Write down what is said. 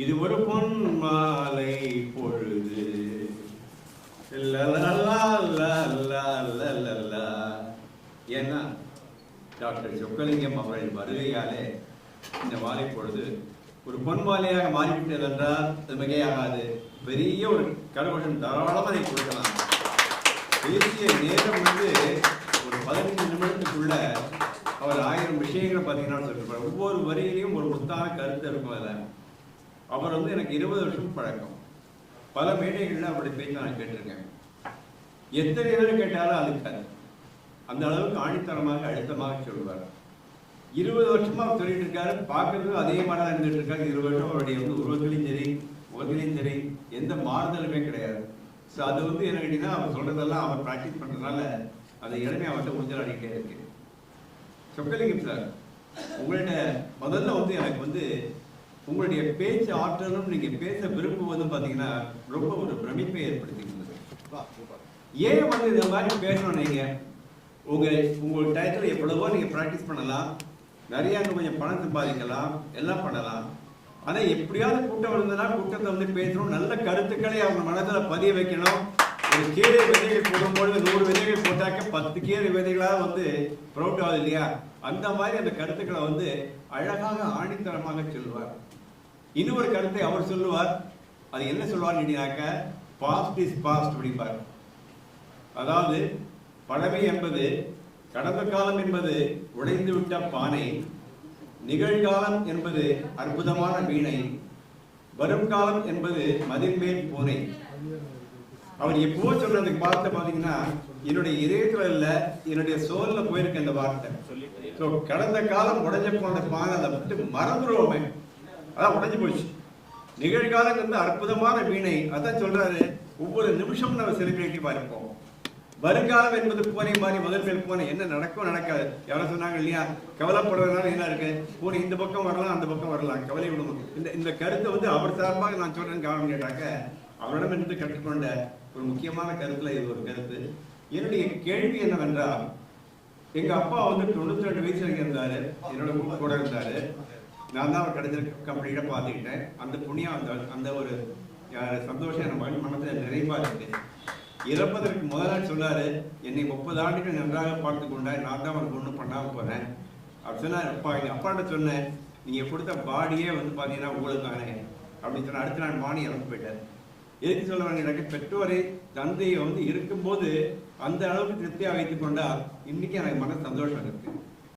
இது ஒரு பொன் மாலை பொழுது. ஏன்னா டாக்டர் சொக்கலிங்கம் அவர்கள் வருகையாலே இந்த மாலை பொழுது ஒரு பொன் மாலையாக மாறிவிட்டது என்றால் அது மிகையாகாது. பெரிய ஒரு கடவுடன் தாராளமாக அதை கொடுக்கலாம். பேசிய நேரம் வந்து ஒரு பதினஞ்சு நிமிடத்துக்குள்ள அவர் ஆயிரம் விஷயங்களை பார்த்தீங்கன்னா சொல்லியிருப்பார் ஒவ்வொரு வரியிலையும் ஒரு முத்தான கருத்து இருக்கும் அதில். அவர் வந்து எனக்கு இருபது வருஷம் பழக்கம். பல மேடைகளில் அவருடைய பேச்சை நான் கேட்டிருக்கேன். எத்தனை பேர் கேட்டாலும் அழுக்காது அந்த அளவுக்கு ஆணித்தரமாக அழுத்தமாக சொல்லுவார். இருபது வருஷமா அவர் சொல்லிட்டு இருக்காரு. பார்க்கறதுக்கு அதே மாதிரி தான் இருந்துட்டு இருக்காரு. இருபது வருஷம் அவருடைய வந்து உருவத்திலையும் சரி முகத்திலையும் சரி எந்த மாறுதலுமே கிடையாது. ஸோ அது வந்து என்ன கேட்டீங்கன்னா அவர் சொல்றதெல்லாம் அவர் ப்ராக்டிஸ் பண்றதுனால அந்த இளமை அவர்கிட்ட ஊஞ்சல் அடிக்கிட்டே இருக்கு சொக்கலிங்கம் சார் உங்கள்கிட்ட முதல்ல வந்து எனக்கு வந்து உங்களுடைய பேச்சு ஆற்றலும் நீங்க பேச விரும்புவதும் பாத்தீங்கன்னா ரொம்ப ஒரு பிரமிப்பை ஏற்படுத்தியிருந்தது ஏன் வந்து இந்த மாதிரி பேசணும் நீங்க? உங்க உங்க டயத்துல எவ்வளவோ நீங்க ப்ராக்டிஸ் பண்ணலாம். நிறைய கொஞ்சம் பணம் சம்பாதிக்கலாம். எல்லாம் பண்ணலாம். ஆனா எப்படியாவது கூட்டம் இருந்ததுன்னா கூட்டத்தை வந்து பேசணும். நல்ல கருத்துக்களை அவங்க மனதில் பதிய வைக்கணும். ஒரு கீரை விதைகள் போடும்பொழுது நூறு விதைகள் போட்டாக்க பத்து கீரை விதைகளாக வந்து ப்ரௌட் ஆகுது இல்லையா? அந்த மாதிரி அந்த கருத்துக்களை வந்து அழகாக ஆணித்தரமாக சொல்லுவார். இன்னொரு கருத்தை அவர் சொல்லுவார். அது என்ன சொல்லுவார் கேட்டீங்கன்னாக்க பாஸ்ட் இஸ் பாஸ்ட் அப்படிம்பார். அதாவது பழமை என்பது கடந்த காலம் என்பது உடைந்து விட்ட பானை நிகழ்காலம் என்பது அற்புதமான வீணை வரும் காலம் என்பது மதில்மேல் பூனை அவர் எப்போ சொன்னதுக்கு வார்த்தை பாத்தீங்கன்னா என்னுடைய இதயத்துல இல்ல என்னுடைய சோல்ல போயிருக்க அந்த வார்த்தை. So, கடந்த காலம் உடஞ்ச போன பானை அதை விட்டு மறந்துடுவோமே அதான் உடஞ்சி போச்சு. நிகழ்காலம் வந்து அற்புதமான வீணை. அதான் சொல்றாரு ஒவ்வொரு நிமிஷமும் நம்ம செலிபிரேட்டிவா இருப்போம் வருங்காலம் என்பது பூனை மாதிரி முதல் மேல் பூனை. என்ன நடக்கும் நடக்காது. யாரும் சொன்னாங்க இல்லையா? கவலைப்படுறதுனால என்ன இருக்கு? பூனை இந்த பக்கம் வரலாம் அந்த பக்கம் வரலாம். கவலை விடும் இந்த இந்த கருத்தை வந்து அவர் சார்பாக நான் சொல்றேன்னு கவனம் கேட்டாக்க அவரிடம் இருந்து கற்றுக்கொண்ட ஒரு முக்கியமான கருத்துல இது ஒரு கருத்து. என்னுடைய கேள்வி என்னவென்றால் எங்க அப்பா வந்து தொண்ணூத்தி ரெண்டு வயசுல இருந்தாரு. என்னோட கூட- இருந்தாரு. நான் தான் அவர் கிடைச்ச கம்பெனியிட பார்த்துக்கிட்டேன். அந்த புண்ணியம் அந்த அந்த ஒரு சந்தோஷம் என் மன- மனசுல நிறைவா இருக்கு. இறப்பதற்கு முதல் சொன்னார் சொன்னாரு என்னை முப்பது ஆண்டுகள் நன்றாக பார்த்து கொண்டாய் நான் தான் அவனுக்கு ஒன்றும் பண்ணாம போறேன். அப்படி சொன்னார் அப்பா எங்க அப்பாட்ட சொன்னேன் நீங்க கொடுத்த பாடியே வந்து பாத்தீங்கன்னா உங்களுக்கு தானே. அப்படின்னு சொன்ன அடுத்த நாள் மாணி இறந்து போயிட்டார். எதுக்கு சொல்ல எனக்கு பெற்றோரை தந்தையை வந்து இருக்கும்போது அந்த அளவுக்கு திருப்தியாக வைத்துக் கொண்டால் இன்னைக்கு எனக்கு மன சந்தோஷம் இருக்கு.